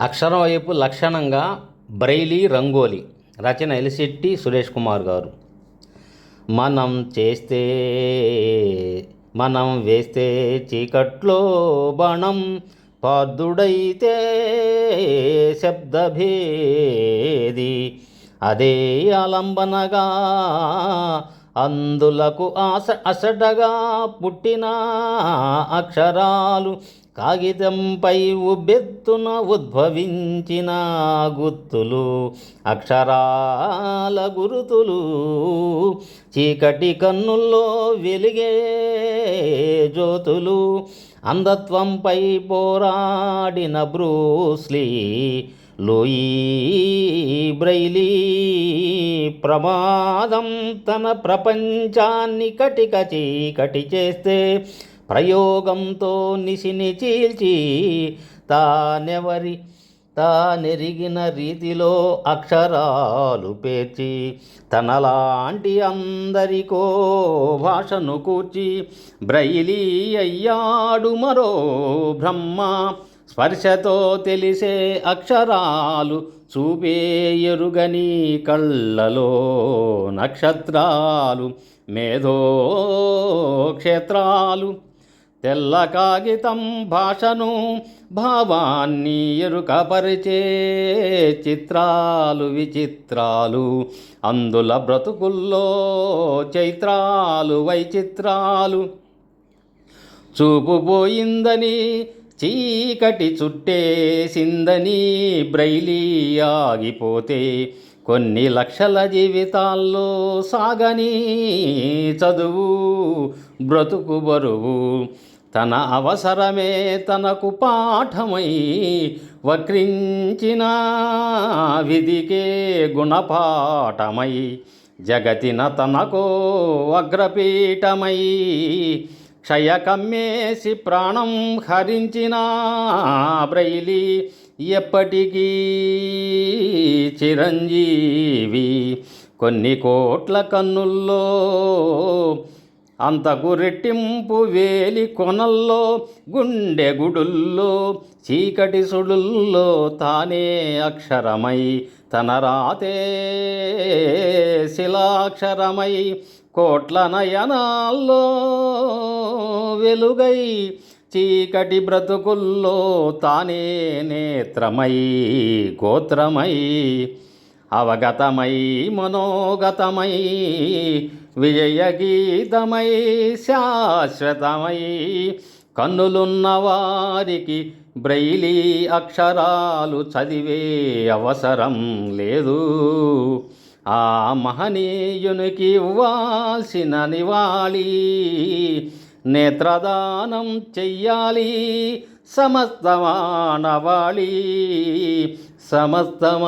అక్షరం వైపు లక్షణంగా బ్రైలీ రంగోలి రచన ఎలిశెట్టి సురేష్ కుమార్ గారు. మనం చేస్తే మనం వేస్తే చీకట్లో బాణం పాదుడైతే శబ్దభేది. అదే ఆలంబనగా అందులకు అస అసడగా పుట్టిన అక్షరాలు కాగితంపై ఉబ్బెత్తున ఉద్భవించిన గుర్తులు అక్షరాల గురుతులు చీకటి కన్నుల్లో వెలిగే జ్యోతులు అంధత్వంపై పోరాడిన బ్రూస్లీ లూయి బ్రైలీ ప్రమాదం తన ప్రపంచాన్ని కటిక చీకటి చేస్తే ప్రయోగంతో నిశిని చీల్చి తానెవరి తానెరిగిన రీతిలో అక్షరాలు పేర్చి తనలాంటి అందరికో భాషను కూర్చి బ్రైలీ అయ్యాడు మరో బ్రహ్మ. స్పర్శతో తెలిసే అక్షరాలు చూపే ఎరుగని కళ్ళలో నక్షత్రాలు మేధో క్షేత్రాలు. తెల్ల కాగితం భాషను భావాన్ని ఎరుకపరిచే చిత్రాలు విచిత్రాలు. అందుల బ్రతుకుల్లో చైత్రాలు వైచిత్రాలు. చూపు పోయిందని చీకటి చుట్టేసిందని బ్రైలీ ఆగిపోతే కొన్ని లక్షల జీవితాల్లో సాగని చదువు బ్రతుకు బరువు. తన అవసరమే తనకు పాఠమై వక్రించిన విధికే గుణపాఠమై జగతిన తనకో అగ్రపీఠమై క్షయకమ్మేసి ప్రాణం హరించిన బ్రైలి ఎప్పటికీ చిరంజీవి కొన్ని కోట్ల కన్నుల్లో అంతకు రెట్టింపు వేలి కొనల్లో గుండె గుడుల్లో చీకటి సుడుల్లో తానే అక్షరమై తన రాతే శిలాక్షరమై కోట్ల నయనాల్లో వెలుగై చీకటి బ్రతుకుల్లో తానే నేత్రమై గోత్రమై. అవగతమై మనోగతమై విజయగీతమై శాశ్వతమై కన్నులున్న వారికి బ్రైలీ అక్షరాలు చదివే అవసరం లేదు. ఆ మహనీయునికి ఇవ్వాల్సిన నివాళి నేత్రదానం చెయ్యాలి సమస్త మానవాళీ సమస్తమానవాళీ.